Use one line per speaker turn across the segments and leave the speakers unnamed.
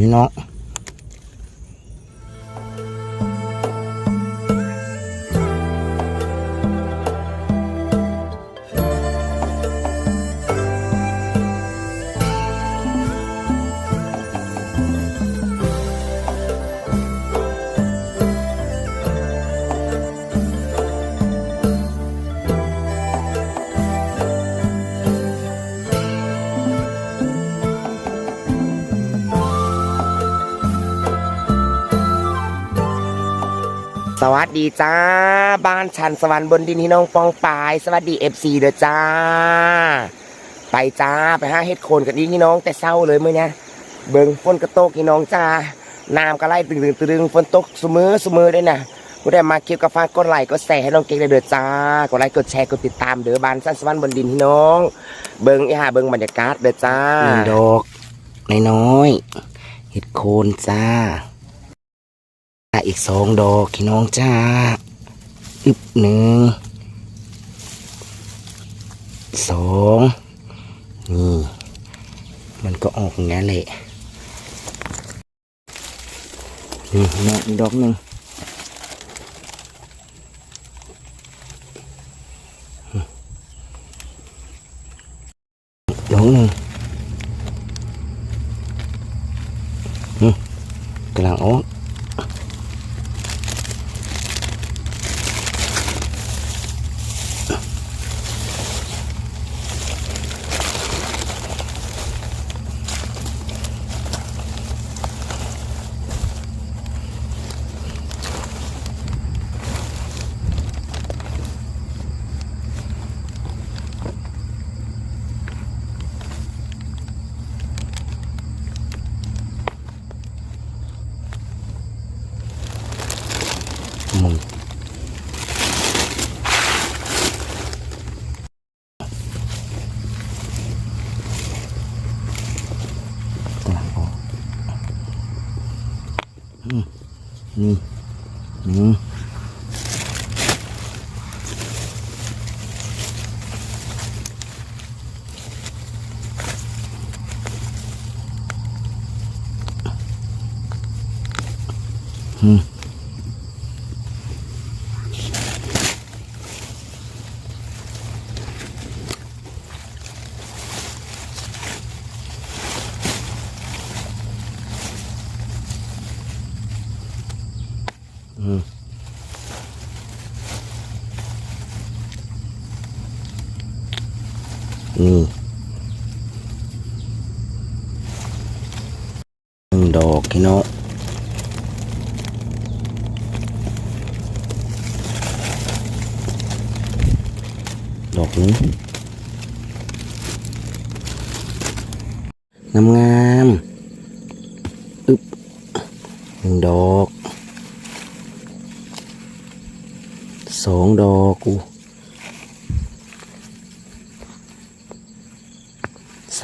เงางามเลยเนาะ วัสดีจ้า บ้านชันสวรรค์บนดินที่น้องปองปาย สวัสดีเอฟซีเด้อจ้า ไปจ้าไปหาเฮ็ดโคนกันอีกพี่น้องแต่เศร้าเลยมื้อเนี้ยเบิ่งฝนกระโตกพี่น้องจ้าน้ำก็ไล่ตึงๆตึงฝนตกเสมอเสมอด้วยนะกูได้มาคลิปกับฟังกดไลค์กดแชร์ให้น้องเก่งเลยเด้อจ้ากดไลค์กดแชร์กดติดตามเด้อบ้านชันสวรรค์บนดินพี่น้อง เบิ่งอีห่าเบิ่งบรรยากาศเด้อจ้าดอกน้อยๆเฮ็ดโคนจ้า อีกสองดอกพี่น้องจ้าอึบหนึ่งสองนี่มันก็ออกอย่างนี้นแหละนี่นะอีกดอกหนึ่งดอกหนึ่ง มึงกำลังออกอืมนี่นี่อืม อืม นี่หนึ่งดอกพี่น้องดอกนี้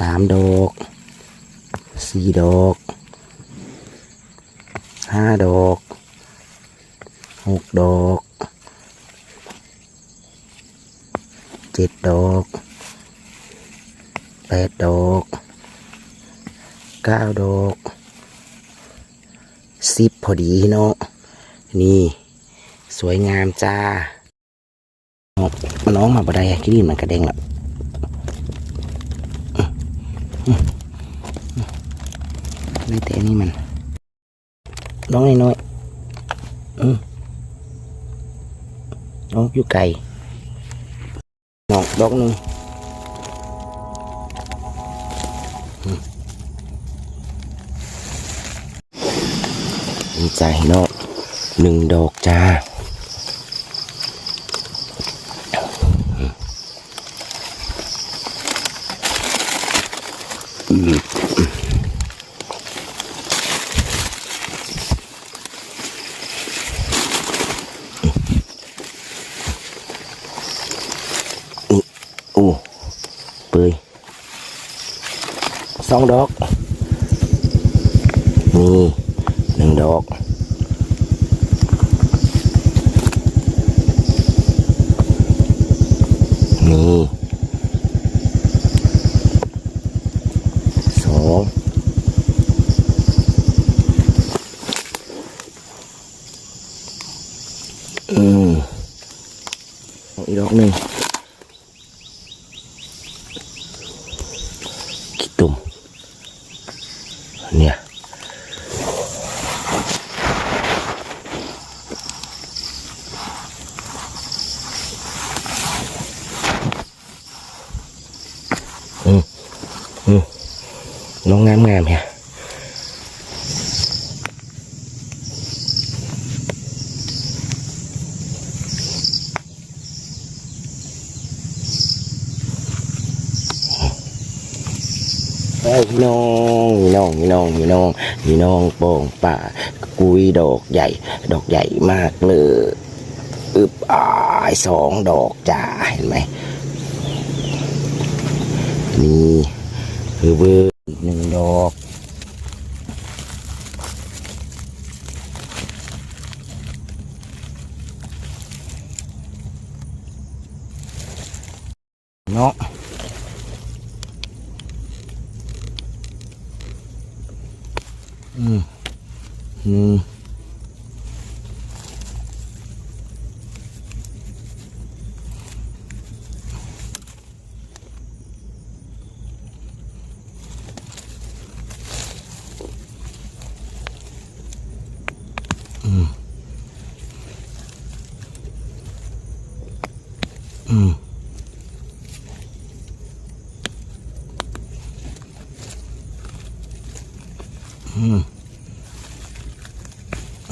งามดอกสองดอกกูสามดอกสี่ดอกห้าดอกหกดอกเจ็ดดอกแปดดอกเก้าดอกสิบพอดีเนาะนี่ สวยงามจ้าน้องมาบ่ได้คิดดีมันกระเด้งแล้ว ไม่แต่นี่มัน น้องน้อยๆอืมน้องอยู่ไก่นอกดอกนึงอืมดีใจเนาะหนึ่งดอกจ้า u bơi sóng đốt nì đừng đột nì số ừ. ừ. Ý đọc này. เนี่ยน้องงามงามๆเนี่ย เอ้ยพี่น้องพี่น้องพี่น้องพี่น้องพี่น้องโป่งป่า กุยดอกใหญ่ ดอกใหญ่มากเลยอึบอายสองดอกจ้าเห็นไหมนี่คือเบอร์อีกหนึ่งดอกเนาะ อืม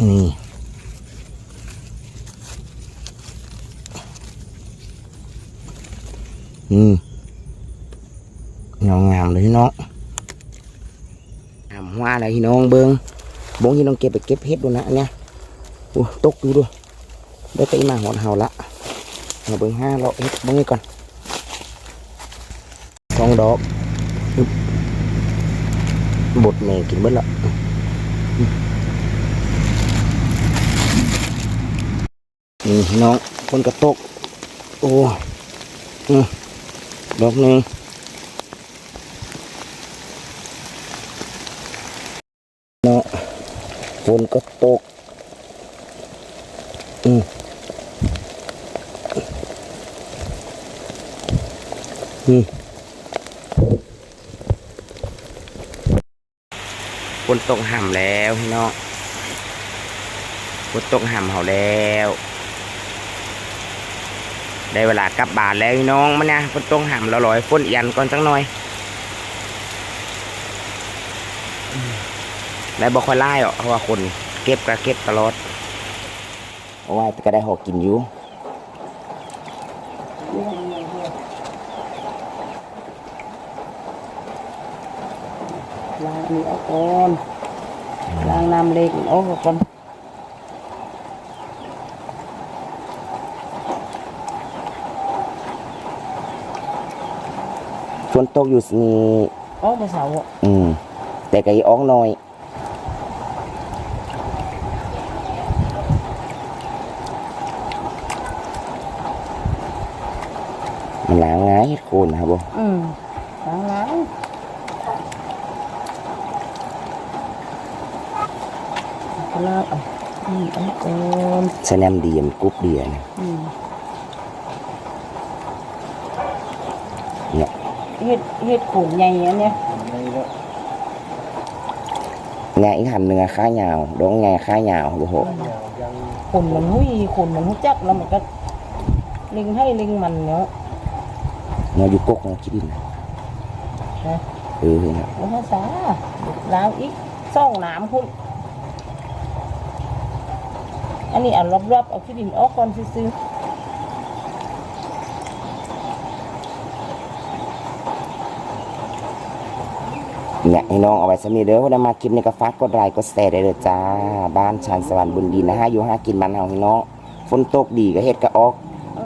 นี่อืมเงางามเลยพี่น้องงามว่าอะไรพี่น้องเบิ้งบงพี่น้องเก็บไปเก็บเห็ดดูนะอันเนี้ยโอ้ตกอยู่ด้วยได้ไปมาหอดเฮาละเอาเบิ้งห้าเลาะเห็ดบงนี้ก่อนสองดอกอึ๊บบดแม่กินเบิ้ละ นี่น้องคนกระตก โอ้ดอกหนึ่งเนาะฝนก็ตก อืมอืมฝนตกห่ำแล้วพี่น้องฝนตกห่ำเขาแล้ว ได้เวลากลับบ้านแล้วน้องมันนะฝนตกห่ำแล้วลอยฝนเอียนก่อนจังหน่อยได้บอกคอยไล่หรอเพราะว่าคนเก็บก็เก็บตลอดเอาไว้แต่ก็ได้หอกกินอยู่
ล้างอันนี้ออกก่อนล้างน้ำเล็กออกก่อน
ฝนตกอยู่นี่
ออกไปเสาอะ
อืม แต่ก็อีอ้องน้อย มันล้างง่ายเฮ็ดโคนนะครับผม
อืมล้างล้างก็ล้างเอะอืมออกก่อน
ใช้น้ำดีมันกรุบเดียนะ
อืม
เนี่ย
เฮ็ดเฮ็ดขุนใหญ่อันเนี้ย
งาอีกหันหนึ่งอะข้ายาวดองงาข้ายาวโอ้โห
ขุนมันหุ้ยขุนมันหุ้จักแล้วมันก็ลิงให้ลิงมันเนาะ
นออยู่กกนะคิดดิน
นะ
เออนะ
โอ้ภาษาล้างอีกซ่องน้ำคุณอันนี้เอารอบๆเอาขี้ดินออกก่อนซื้อ
เนี่ยให้น้องเอาไว้สำนีเด้อวันนี้มาคลิปนี้ก็ฝากกดไลค์กดแชร์ได้เลยจ้า บ้านชานสวรรค์บุญดีนะฮะอยู่ห้ากินมันเฮาพี่น้องฝนตกดีก็เฮ็ดก็ออก